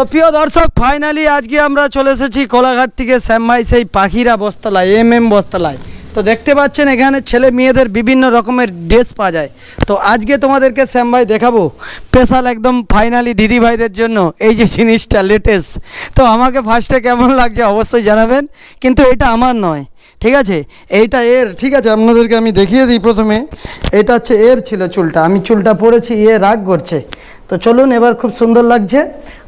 তো প্রিয় দর্শক ফাইনালি আজকে আমরা চলে এসেছি কোলাঘাট থেকে শ্যামভাই সেই পাখিরা বস্তালায় এম এম বস্তালায়। তো দেখতে পাচ্ছেন, এখানে ছেলে মেয়েদের বিভিন্ন রকমের ড্রেস পাওয়া যায়। তো আজকে তোমাদেরকে শ্যামভাই দেখাবো স্পেশাল একদম ফাইনালি দিদি ভাইদের জন্য। এই যে জিনিসটা লেটেস্ট তো আমাকে ফার্স্টে কেমন লাগছে অবশ্যই জানাবেন, কিন্তু এটা আমার নয়, ঠিক আছে? এইটা এর, ঠিক আছে, আপনাদেরকে আমি দেখিয়ে দিই প্রথমে। এটা হচ্ছে এর ছিল চুলটা, আমি চুলটা পরেছি, এ রাগ করছে। তো চলুন, এবার খুব সুন্দর লাগছে।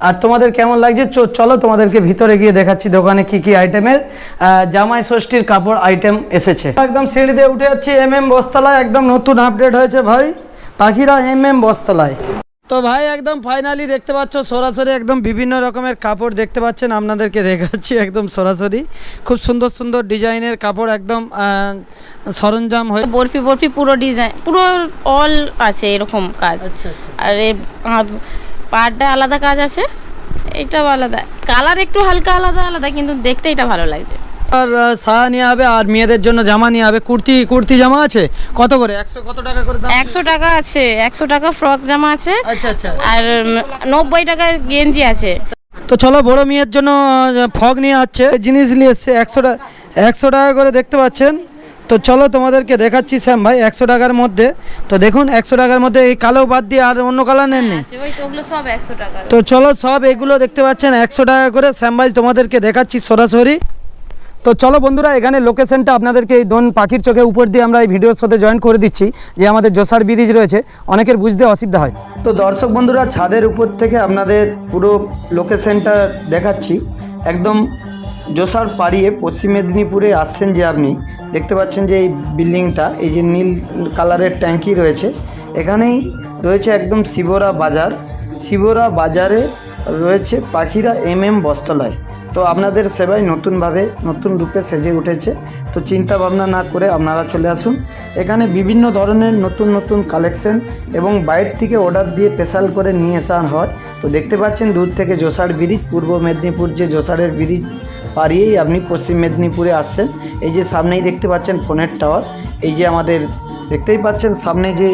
আর তোমাদের কেমন লাগছে? চলো তোমাদেরকে ভিতরে গিয়ে দেখাচ্ছি দোকানে কি কি আইটেমের জামাই ষষ্ঠীর কাপড় আইটেম এসেছে। একদম সিঁড়ি দিয়ে উঠে যাচ্ছি এম এম বস্তলায়। একদম নতুন আপডেট হয়েছে ভাই। পাখিরা এম এম বস্তলায়। তো ভাই একদম ফাইনালি দেখতে পাচ্ছ সরাসরি একদম বিভিন্ন রকমের কাপড় দেখতে পাচ্ছেন আপনাদেরকে দেখাচ্ছি একদম সরাসরি। খুব সুন্দর সুন্দর ডিজাইনের কাপড় একদম সরঞ্জাম হয়ে বরফি বরফি পুরো ডিজাইন পুরো অল আছে এরকম কাজ। আচ্ছা আচ্ছা আর এর পাড়টা আলাদা কাজ আছে এটাও আলাদা। কালার একটু হালকা আলাদা আলাদা কিন্তু দেখতে এটা ভালো লাগছে। আর সায়া নিয়ে হবে আর মেয়েদের জন্য জামা নিয়ে হবে। কুর্তি কুর্তি জামা আছে? কত করে? একশো কত টাকা করে দাম? একশো টাকা আছে। একশো টাকা ফ্রক জামা আছে। আচ্ছা আচ্ছা। আর নব্বই টাকা গেঞ্জি আছে। তো চলো বড় মেয়ের জন্য ফগ নিয়ে আসছে। জিনিস নিয়ে এসছে একশো টাকা একশো টাকা করে দেখতে পাচ্ছেন। তো চলো তোমাদেরকে দেখাচ্ছি শ্যাম ভাই একশো টাকার মধ্যে। তো দেখুন একশো টাকার মধ্যে এই কালো বাদ দিয়ে আর অন্য কালার নেননি তো চলো সব এগুলো দেখতে পাচ্ছেন একশো টাকা করে। শ্যাম ভাই তোমাদেরকে দেখাচ্ছি সরাসরি। তো চলো বন্ধুরা, এখানে লোকেশনটা আপনাদেরকে এই দোন পাখির চোখে উপর দিয়ে আমরা এই ভিডিওর সাথে জয়েন করে দিচ্ছি, যে আমাদের জোসার ব্রিজ রয়েছে। অনেকের বুঝতে অসুবিধা হয়। তো দর্শক বন্ধুরা, ছাদের উপর থেকে আপনাদের পুরো লোকেশনটা দেখাচ্ছি। একদম জোসার পাড়িয়ে পশ্চিম মেদিনীপুরে আসছেন যে আপনি, দেখতে পাচ্ছেন যে এই বিল্ডিংটা, এই যে নীল কালারের ট্যাঙ্কি রয়েছে। এখানেই রয়েছে একদম শিবরা বাজার। শিবরা বাজারে রয়েছে পাখিরা এম এম বস্ত্রালয়। তো আপনাদের সেবায় নতুনভাবে, নতুন রূপে সেজে উঠেছে। তো চিন্তা ভাবনা না করে আপনারা চলে আসুন। এখানে বিভিন্ন ধরনের নতুন নতুন কালেকশন এবং বাইরে থেকে অর্ডার দিয়ে স্পেশাল করে নিয়ে আসা হয়। তো দেখতে পাচ্ছেন দূর থেকে জোসার ব্রিজ, পূর্ব মেদিনীপুর যে জোসারের ব্রিজ পাড়িয়েই আপনি পশ্চিম মেদিনীপুরে আসছেন। এই যে সামনেই দেখতে পাচ্ছেন ফোনের টাওয়ার এই যে আমাদের দেখতেই পাচ্ছেন সামনে যে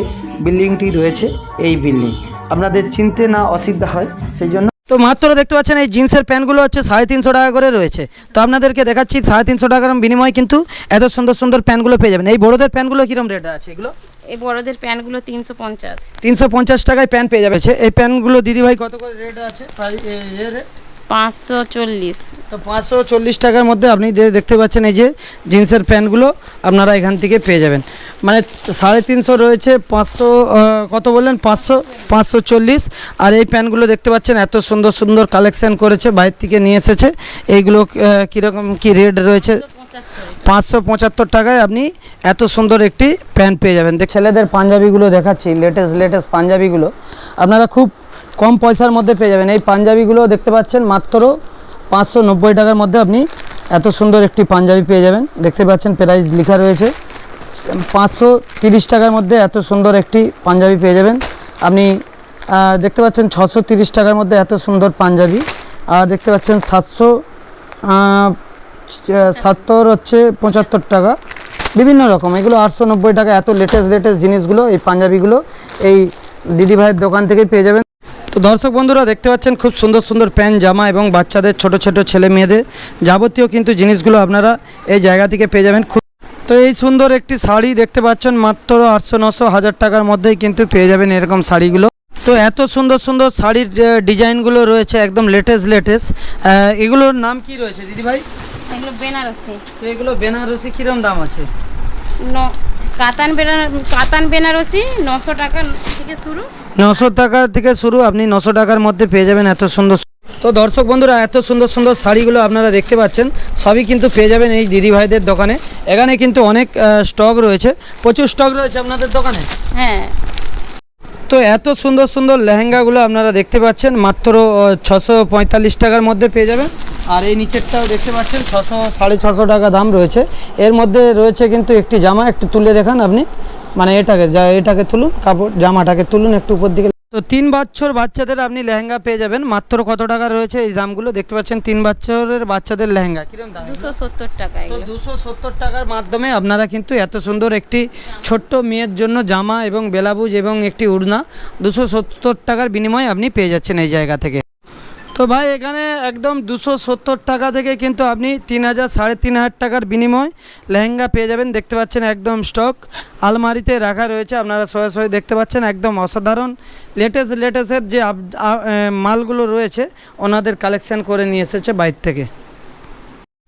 বিল্ডিংটি রয়েছে, এই বিল্ডিং আপনাদের চিনতে না অসুবিধা হয়, সেই জন্য তো মাত্র দেখতে পাচ্ছেন এই জিন্সের প্যান্টগুলো হচ্ছে সাড়ে তিনশো টাকা করে রয়েছে। তো আপনাদেরকে দেখাচ্ছি সাড়ে তিনশো টাকার বিনিময়ে কিন্তু এত সুন্দর সুন্দর প্যান্টগুলো পেয়ে যাবেন। এই বড়োদের প্যান্টগুলো কীরকম রেট আছে এগুলো? এই বড়দের প্যান্টগুলো তিনশো পঞ্চাশ। তিনশো পঞ্চাশ টাকায় প্যান্ট পেয়ে যাবে। এই প্যান্টগুলো দিদিভাই কত করে রেট আছে? প্রায় রেট? পাঁচশো চল্লিশ। তো পাঁচশো চল্লিশ টাকার মধ্যে আপনি দেখতে পাচ্ছেন এই যে জিন্সের প্যান্টগুলো, আপনারা এখান থেকে পেয়ে যাবেন। মানে সাড়ে তিনশো রয়েছে, পাঁচশো কত বললেন? পাঁচশো পাঁচশো চল্লিশ। আর এই প্যান্টগুলো দেখতে পাচ্ছেন, এত সুন্দর সুন্দর কালেকশন করেছে, বাইরে থেকে নিয়ে এসেছে। এইগুলো কীরকম কী রেট রয়েছে? পাঁচশো পঁচাত্তর। টাকায় আপনি এত সুন্দর একটি প্যান্ট পেয়ে যাবেন। ছেলেদের পাঞ্জাবিগুলো দেখাচ্ছি লেটেস্ট লেটেস্ট পাঞ্জাবিগুলো। আপনারা খুব কম পয়সার মধ্যে পেয়ে যাবেন। এই পাঞ্জাবিগুলো দেখতে পাচ্ছেন মাত্র পাঁচশো নব্বই টাকার মধ্যে আপনি এত সুন্দর একটি পাঞ্জাবি পেয়ে যাবেন। দেখতে পাচ্ছেন প্রাইস লেখা রয়েছে। পাঁচশো তিরিশ টাকার মধ্যে এত সুন্দর একটি পাঞ্জাবি পেয়ে যাবেন। আপনি দেখতে পাচ্ছেন ছশো তিরিশ টাকার মধ্যে এত সুন্দর পাঞ্জাবি। আর দেখতে পাচ্ছেন সাতশো সত্তর হচ্ছে পঁচাত্তর টাকা। বিভিন্ন রকম। এগুলো আটশো নব্বই টাকা। এত লেটেস্ট লেটেস্ট জিনিসগুলো, এই পাঞ্জাবিগুলো এই দিদিভাইয়ের দোকান থেকে পেয়ে যাবেন। তো দর্শক বন্ধুরা দেখতে পাচ্ছেন খুব সুন্দর সুন্দর প্যান্ট জামা এবং বাচ্চাদের ছোট ছোট ছেলে মেয়েদের যাবতীয় কিন্তু জিনিসগুলো আপনারা এই জায়গা থেকে পেয়ে যাবেন। খুব তো এই সুন্দর একটি শাড়ি দেখতে পাচ্ছেন মাত্র আটশো নশো হাজার টাকার মধ্যেই কিন্তু পেয়ে যাবেন এরকম শাড়িগুলো। তো এত সুন্দর সুন্দর শাড়ির ডিজাইনগুলো রয়েছে একদম লেটেস্ট লেটেস্ট। এগুলোর নাম কি রয়েছে দিদিভাই? এগুলো বেনারসি। তো এগুলো বেনারসি কিরম দাম আছে? কাতান বেনার কাতান বেনারসি নশো টাকা থেকে শুরু। নশো টাকা থেকে শুরু আপনি নশো টাকার মধ্যে পেয়ে যাবেন এত সুন্দর তো দর্শক বন্ধুরা এত সুন্দর সুন্দর শাড়িগুলো আপনারা দেখতে পাচ্ছেন সবই কিন্তু পেয়ে যাবেন এই দিদি ভাইদের দোকানে। এখানে কিন্তু অনেক স্টক রয়েছে। প্রচুর স্টক রয়েছে আপনাদের দোকানে? হ্যাঁ। তো এত সুন্দর সুন্দর লেহেঙ্গাগুলো আপনারা দেখতে পাচ্ছেন মাত্র ছশো পঁয়তাল্লিশ টাকার মধ্যে পেয়ে যাবেন। আর এই নিচেরটাও দেখতে পাচ্ছেন ছশো সাড়ে ছশো টাকা দাম রয়েছে। এর মধ্যে রয়েছে কিন্তু একটি জামা একটু তুলে দেখান আপনি। মানে এটাকে যা এটাকে তুলুন কাপড় জামাটাকে তুলুন একটু উপর দিকে। তো তিন বছর বাচ্চাদের আপনি লেহেঙ্গা পেয়ে যাবেন। মাত্র কত টাকা রয়েছে এই দামগুলো দেখতে পাচ্ছেন তিন বছরের বাচ্চাদের লেহেঙ্গা। কীরকম দাম? দুশো সত্তর টাকা তো দুশো সত্তর টাকার মাধ্যমে আপনারা কিন্তু এত সুন্দর একটি ছোট্ট মেয়ের জন্য জামা এবং বেলাবুজ এবং একটি উড়না দুশো সত্তর টাকার বিনিময়ে আপনি পেয়ে যাচ্ছেন এই জায়গা থেকে। তো ভাই, এখানে একদম দুশো সত্তর টাকা থেকে কিন্তু আপনি তিন হাজার, সাড়ে তিন হাজার টাকার বিনিময় লেহেঙ্গা পেয়ে যাবেন। দেখতে পাচ্ছেন একদম স্টক আলমারিতে রাখা রয়েছে। আপনারা সরাসরি দেখতে পাচ্ছেন, একদম অসাধারণ। লেটেস্ট, লেটেস্টের যে মালগুলো রয়েছে, ওনাদের কালেকশন করে নিয়ে এসেছে বাইর থেকে।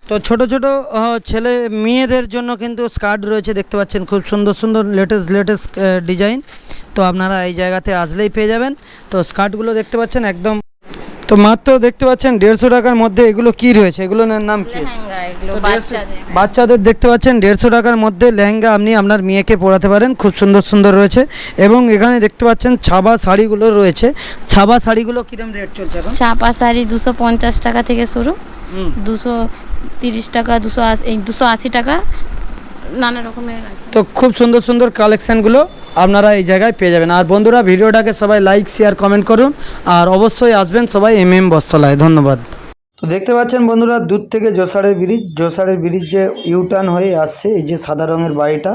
তো ছোট ছোট ছেলে, মেয়েদের জন্য কিন্তু স্কার্ট রয়েছে। দেখতে পাচ্ছেন খুব সুন্দর সুন্দর লেটেস্ট লেটেস্ট ডিজাইন। তো আপনারা এই জায়গাতে আসলেই পেয়ে যাবেন। তো স্কার্টগুলো দেখতে পাচ্ছেন একদম তো মাত্র দেখতে পাচ্ছেন দেড়শো টাকার মধ্যে এগুলো কি রয়েছে? এগুলোর নাম কি? বাচ্চাদের। দেখতে পাচ্ছেন দেড়শো টাকার মধ্যে লেহেঙ্গা আপনি আপনার মেয়েকে পরাতে পারেন খুব সুন্দর সুন্দর রয়েছে। এবং এখানে দেখতে পাচ্ছেন ছাবা শাড়িগুলো রয়েছে। ছাবা শাড়িগুলো কিরম রেট চলছে ছাপা শাড়ি দুশো পঞ্চাশ টাকা থেকে শুরু। দুশো তিরিশ টাকা দুশো আশি দুশো আশি টাকা নানা রকমের আছে। তো খুব সুন্দর সুন্দর কালেকশানগুলো আপনারা এই জায়গায় পেয়ে যাবেন। আর বন্ধুরা, ভিডিওটাকে সবাই লাইক শেয়ার কমেন্ট করুন। আর অবশ্যই আসবেন সবাই এম এম বস্তলায় ধন্যবাদ। তো দেখতে পাচ্ছেন বন্ধুরা, দূর থেকে জোসারের ব্রিজ জোসারের ব্রিজ যে ইউটার্ন হয়ে আসছে এই যে সাদা রঙের বাড়িটা।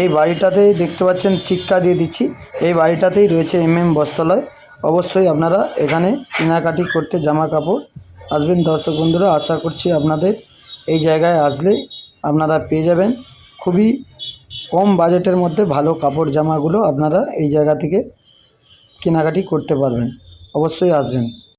এই বাড়িটাতেই দেখতে পাচ্ছেন, চিক্কা দিয়ে দিচ্ছি। এই বাড়িটাতেই রয়েছে এম এম বস্ত্রালয়। অবশ্যই আপনারা এখানে কেনাকাটি করতে জামা কাপড় আসবেন। দর্শক বন্ধুরা, আশা করছি আপনাদের এই জায়গায় আসলে আপনারা পেয়ে যাবেন। খুবই কম বাজেটের মধ্যে ভালো কাপড় জামাগুলো আপনারা এই জায়গা থেকে কেনাকাটি করতে পারবেন। অবশ্যই আসবেন।